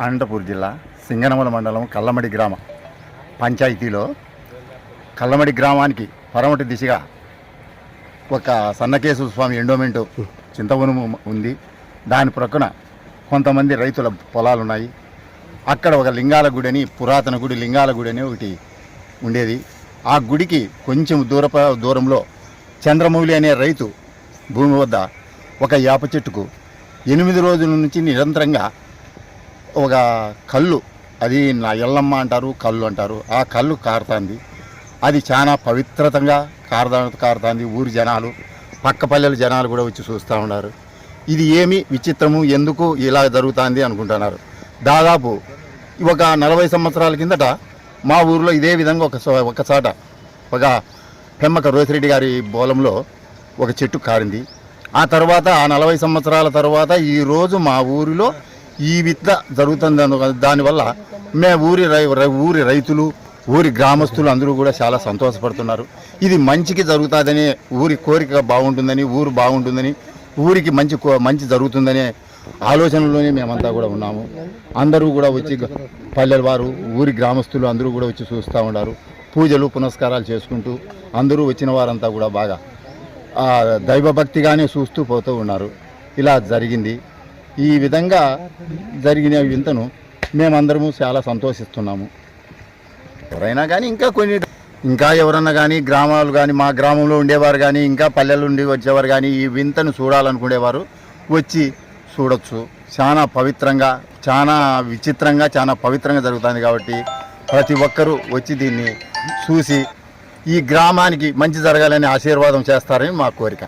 అనంతపూర్ జిల్లా సింగనమల మండలం కల్లమడి గ్రామ. పంచాయతీలో కల్లమడి గ్రామానికి పరమటి దిశగా ఒక సన్నకేశ్వర స్వామి ఎండోమెంట్ చింతవనము ఉంది. దాని ప్రక్కన కొంతమంది రైతుల పొలాలు ఉన్నాయి అక్కడ ఒక లింగాల గుడి అని పురాతన గుడి లింగాల గుడి అని ఒకటి ఉండేది. ఆ గుడికి కొంచెం దూరప దూరంలో చంద్రమౌళి అనే రైతు భూమి వద్ద ఒక యాప చెట్టుకు ఎనిమిది రోజుల నుంచి నిరంతరంగా ఒక కళ్ళు అది నా ఎల్లమ్మ అంటారు కళ్ళు అంటారు. ఆ కళ్ళు కారుతుంది. అది చాలా పవిత్రతంగా కారదా కారుతుంది ఊరి జనాలు. పక్క పల్లెల జనాలు కూడా వచ్చి చూస్తూ ఉన్నారు. ఇది ఏమి విచిత్రము ఎందుకు ఇలా జరుగుతుంది అనుకుంటున్నారు. దాదాపు ఒక నలభై సంవత్సరాల కిందట మా ఊరిలో ఇదే విధంగా ఒక ఒకసాట ఒక చోట ఒక పెమ్మక రోసిరెడ్డి గారి బోలంలో ఒక చెట్టు కారింది. ఆ తర్వాత ఆ నలభై సంవత్సరాల తర్వాత ఈరోజు మా ఊరిలో ఈ విత్త జరుగుతుంది దానివల్ల మే ఊరి రై ఊరి రైతులు ఊరి గ్రామస్తులు అందరూ కూడా చాలా సంతోషపడుతున్నారు. ఇది మంచికి జరుగుతుందని ఊరి కోరిక బాగుంటుందని ఊరు బాగుంటుందని ఊరికి మంచి కో- మంచి జరుగుతుందనే ఆలోచనలోనే మేమంతా కూడా ఉన్నాము. అందరూ కూడా వచ్చి పల్లెల వారు ఊరి గ్రామస్తులు అందరూ కూడా వచ్చి చూస్తూ ఉన్నారు. పూజలు పునస్కారాలు చేసుకుంటూ అందరూ వచ్చిన వారంతా కూడా బాగా దైవభక్తిగానే చూస్తూ పోతూ ఉన్నారు. ఇలా జరిగింది. ఈ విధంగా జరిగిన వింతను మేమందరము చాలా సంతోషిస్తున్నాము. ఎవరైనా కానీ ఇంకా కొన్ని ఇంకా ఎవరన్నా కానీ గ్రామాలు కానీ మా గ్రామంలో ఉండేవారు కానీ ఇంకా పల్లెలు ఉండి వచ్చేవారు కానీ ఈ వింతను చూడాలనుకునేవారు వచ్చి చూడొచ్చు. చాలా పవిత్రంగా చాలా విచిత్రంగా చాలా పవిత్రంగా జరుగుతుంది కాబట్టి ప్రతి ఒక్కరూ వచ్చి దీన్ని చూసి ఈ గ్రామానికి మంచి జరగాలని ఆశీర్వాదం చేస్తారని మా కోరిక.